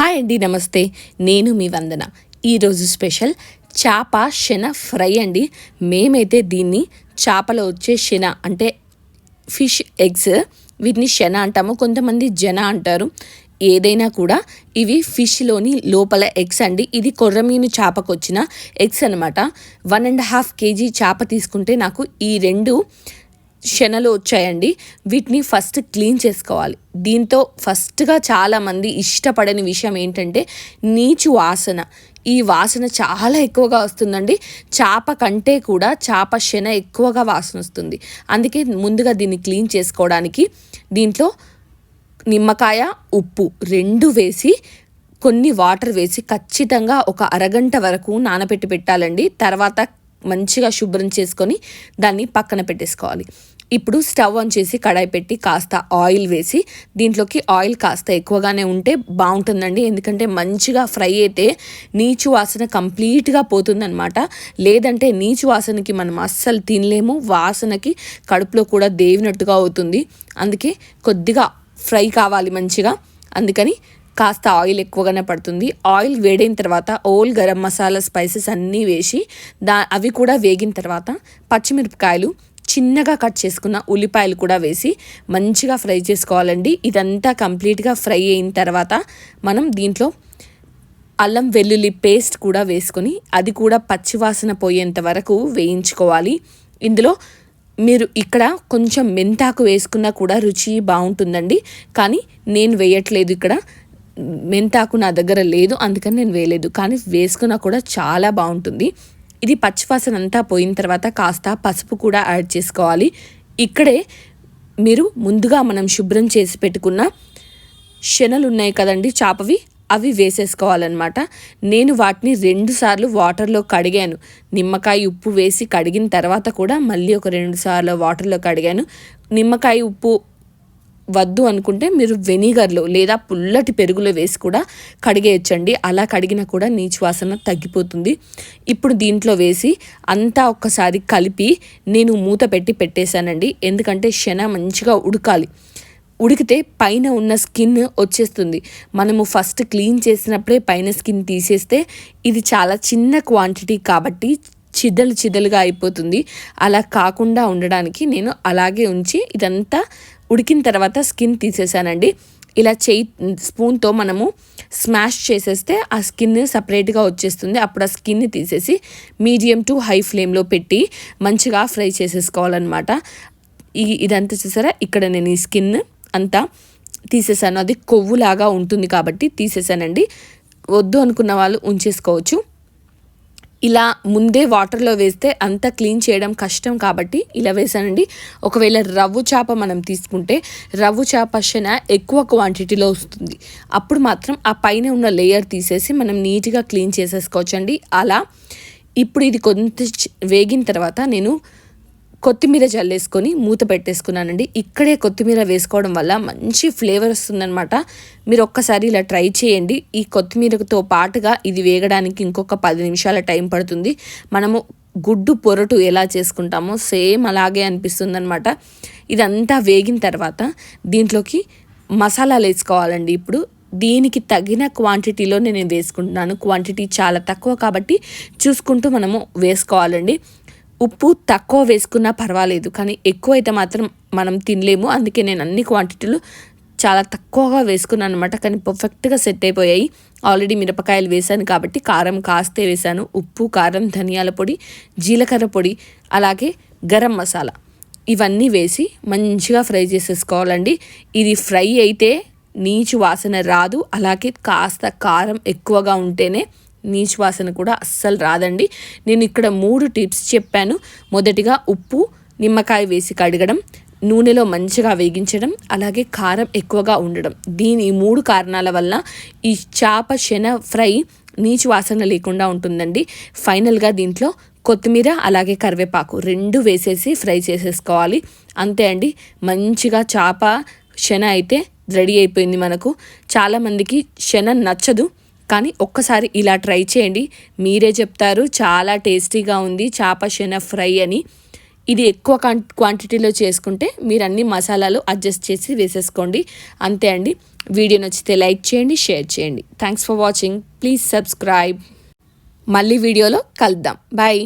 Hi అండి నమస్తే. నేను మీ వందన. ఈరోజు స్పెషల్ చేప శన ఫ్రై అండి. మేమైతే దీన్ని చేపలో వచ్చే శన అంటే ఫిష్ ఎగ్స్ వీటిని శన అంటాము. కొంతమంది జన అంటారు. ఏదైనా కూడా ఇవి ఫిష్లోని లోపల ఎగ్స్ అండి. ఇది కొర్రమీను చేపకు వచ్చిన ఎగ్స్ అనమాట వన్ అండ్ హాఫ్ కేజీ చేప తీసుకుంటే నాకు ఈ రెండు శనలు వచ్చాయండి. వీటిని ఫస్ట్ క్లీన్ చేసుకోవాలి. దీంతో ఫస్ట్గా చాలామంది ఇష్టపడని విషయం ఏంటంటే నీచు వాసన. ఈ వాసన చాలా ఎక్కువగా వస్తుందండి. చేప కంటే కూడా చేప శన ఎక్కువగా వాసన వస్తుంది. అందుకే ముందుగా దీన్ని క్లీన్ చేసుకోవడానికి దీంట్లో నిమ్మకాయ ఉప్పు రెండు వేసి కొన్ని వాటర్ వేసి ఖచ్చితంగా ఒక అరగంట వరకు నానబెట్టి పెట్టాలండి. తర్వాత మంచిగా శుభ్రం చేసుకొని దాన్ని పక్కన పెట్టేసుకోవాలి. ఇప్పుడు స్టవ్ ఆన్ చేసి కడాయి పెట్టి కాస్త ఆయిల్ వేసి దీంట్లోకి ఆయిల్ కాస్త ఎక్కువగానే ఉంటే బాగుంటుందండి. ఎందుకంటే మంచిగా ఫ్రై అయితే నీచు వాసన కంప్లీట్గా పోతుందనమాట లేదంటే నీచు వాసనకి మనం అస్సలు తినలేము. వాసనకి కడుపులో కూడా దేవినట్టుగా అవుతుంది. అందుకే కొద్దిగా ఫ్రై కావాలి మంచిగా. అందుకని కాస్త ఆయిల్ ఎక్కువగానే పడుతుంది. ఆయిల్ వేడైన తర్వాత ఓల్ గరం మసాలా స్పైసెస్ అన్నీ వేసి దా అవి కూడా వేగిన తర్వాత పచ్చిమిరపకాయలు చిన్నగా కట్ చేసుకున్న ఉల్లిపాయలు కూడా వేసి మంచిగా ఫ్రై చేసుకోవాలండి. ఇదంతా కంప్లీట్గా ఫ్రై అయిన తర్వాత మనం దీంట్లో అల్లం వెల్లుల్లి పేస్ట్ కూడా వేసుకొని అది కూడా పచ్చివాసన పోయేంత వరకు వేయించుకోవాలి. ఇందులో మీరు ఇక్కడ కొంచెం మెంతాకు వేసుకున్నా కూడా రుచి బాగుంటుందండి. కానీ నేను వేయట్లేదు ఇక్కడ. మెంతాకు నా దగ్గర లేదు అందుకని నేను వేయలేదు. కానీ వేసుకున్నా కూడా చాలా బాగుంటుంది. ఇది పచ్చివాసన అంతా పోయిన తర్వాత కాస్త పసుపు కూడా యాడ్ చేసుకోవాలి. ఇక్కడే మీరు ముందుగా మనం శుభ్రం చేసి పెట్టుకున్న శనలు ఉన్నాయి కదండి చేపవి అవి వేసేసుకోవాలన్నమాట. నేను వాటిని రెండుసార్లు వాటర్లో కడిగాను. నిమ్మకాయ ఉప్పు వేసి కడిగిన తర్వాత కూడా మళ్ళీ ఒక రెండు సార్లు వాటర్లో కడిగాను. నిమ్మకాయ ఉప్పు వద్దు అనుకుంటే మీరు వెనిగర్లో లేదా పుల్లటి పెరుగులో వేసి కూడా కడిగేయచ్చండి. అలా కడిగినా కూడా నీచు వాసన తగ్గిపోతుంది. ఇప్పుడు దీంట్లో వేసి అంతా ఒక్కసారి కలిపి నేను మూత పెట్టి పెట్టేశానండి. ఎందుకంటే శన మంచిగా ఉడకాలి. ఉడికితే పైన ఉన్న స్కిన్ వచ్చేస్తుంది. మనము ఫస్ట్ క్లీన్ చేసినప్పుడే పైన స్కిన్ తీసేస్తే ఇది చాలా చిన్న క్వాంటిటీ కాబట్టి చిదలు చిదలుగా అయిపోతుంది. అలా కాకుండా ఉండడానికి నేను అలాగే ఉంచి ఇదంతా ఉడికిన తర్వాత స్కిన్ తీసేసానండి. ఇలా చేయి స్పూన్తో మనము స్మాష్ చేసేస్తే ఆ స్కిన్ సపరేట్గా వచ్చేస్తుంది. అప్పుడు ఆ స్కిన్ని తీసేసి మీడియం టు హై ఫ్లేమ్లో పెట్టి మంచిగా ఫ్రై చేసేసుకోవాలన్నమాట. ఈ ఇదంతా చూసారా? ఇక్కడ నేను ఈ స్కిన్ అంతా తీసేసాను. అది కొవ్వులాగా ఉంటుంది కాబట్టి తీసేసానండి. వద్దు అనుకున్న వాళ్ళు ఉంచేసుకోవచ్చు. ఇలా ముందే వాటర్లో వేస్తే అంత క్లీన్ చేయడం కష్టం కాబట్టి ఇలా వేసానండి ఒకవేళ రవ్వు చేప మనం తీసుకుంటే రవ్వు చేప శన ఎక్కువ క్వాంటిటీలో వస్తుంది. అప్పుడు మాత్రం ఆ పైన ఉన్న లేయర్ తీసేసి మనం నీట్గా క్లీన్ చేసేసుకోవచ్చండి. అలా ఇప్పుడు ఇది కొంత వేగిన తర్వాత నేను కొత్తిమీర జల్లేసుకొని మూత పెట్టేసుకున్నానండి. ఇక్కడే కొత్తిమీర వేసుకోవడం వల్ల మంచి ఫ్లేవర్ వస్తుందనమాట మీరు ఒక్కసారి ఇలా ట్రై చేయండి. ఈ కొత్తిమీరతో పాటుగా ఇది వేగడానికి ఇంకొక పది నిమిషాల టైం పడుతుంది. మనము గుడ్డు పొరటు ఎలా చేసుకుంటామో సేమ్ అలాగే అనిపిస్తుంది అనమాట ఇదంతా వేగిన తర్వాత దీంట్లోకి మసాలాలు వేసుకోవాలండి ఇప్పుడు. దీనికి తగిన క్వాంటిటీలో నేను వేసుకుంటున్నాను. క్వాంటిటీ చాలా తక్కువ కాబట్టి చూసుకుంటూ మనము వేసుకోవాలండి. ఉప్పు తక్కువ వేసుకున్నా పర్వాలేదు కానీ ఎక్కువ అయితే మాత్రం మనం తినలేము. అందుకే నేను అన్ని క్వాంటిటీలు చాలా తక్కువగా వేసుకున్నాను అనమాట కానీ పర్ఫెక్ట్గా సెట్ అయిపోయాయి. ఆల్రెడీ మిరపకాయలు వేసాను కాబట్టి కారం కాస్తే వేసాను. ఉప్పు కారం ధనియాల పొడి జీలకర్ర పొడి అలాగే గరం మసాలా ఇవన్నీ వేసి మంచిగా ఫ్రై చేసేసుకోవాలండి. ఇది ఫ్రై అయితే నీచు వాసన రాదు. అలాగే కాస్త కారం ఎక్కువగా ఉంటేనే నీచు వాసన కూడా అస్సలు రాదండి. నేను ఇక్కడ మూడు టిప్స్ చెప్పాను. మొదటిగా ఉప్పు నిమ్మకాయ వేసి కడగడం నూనెలో మంచిగా వేగించడం అలాగే కారం ఎక్కువగా ఉండడం. దీని మూడు కారణాల వల్ల ఈ చేప శన ఫ్రై నీచు వాసన లేకుండా ఉంటుందండి. ఫైనల్గా దీంట్లో కొత్తిమీర అలాగే కరివేపాకు రెండు వేసేసి ఫ్రై చేసేసుకోవాలి. అంతే అండి. మంచిగా చేప శన అయితే రెడీ అయిపోయింది మనకు. చాలామందికి శన నచ్చదు. కానీ ఒక్కసారి ఇలా ట్రై చేయండి. మీరే చెప్తారు చాలా టేస్టీగా ఉంది చేప శన ఫ్రై అని. ఇది ఎక్కువ క్వాంటిటీలో చేసుకుంటే మీరు అన్ని మసాలాలు అడ్జస్ట్ చేసి వేసేసుకోండి. అంతే అండి. వీడియో నచ్చితే లైక్ చేయండి షేర్ చేయండి. Thanks for watching please subscribe మళ్ళీ వీడియోలో కలుద్దాం. బాయ్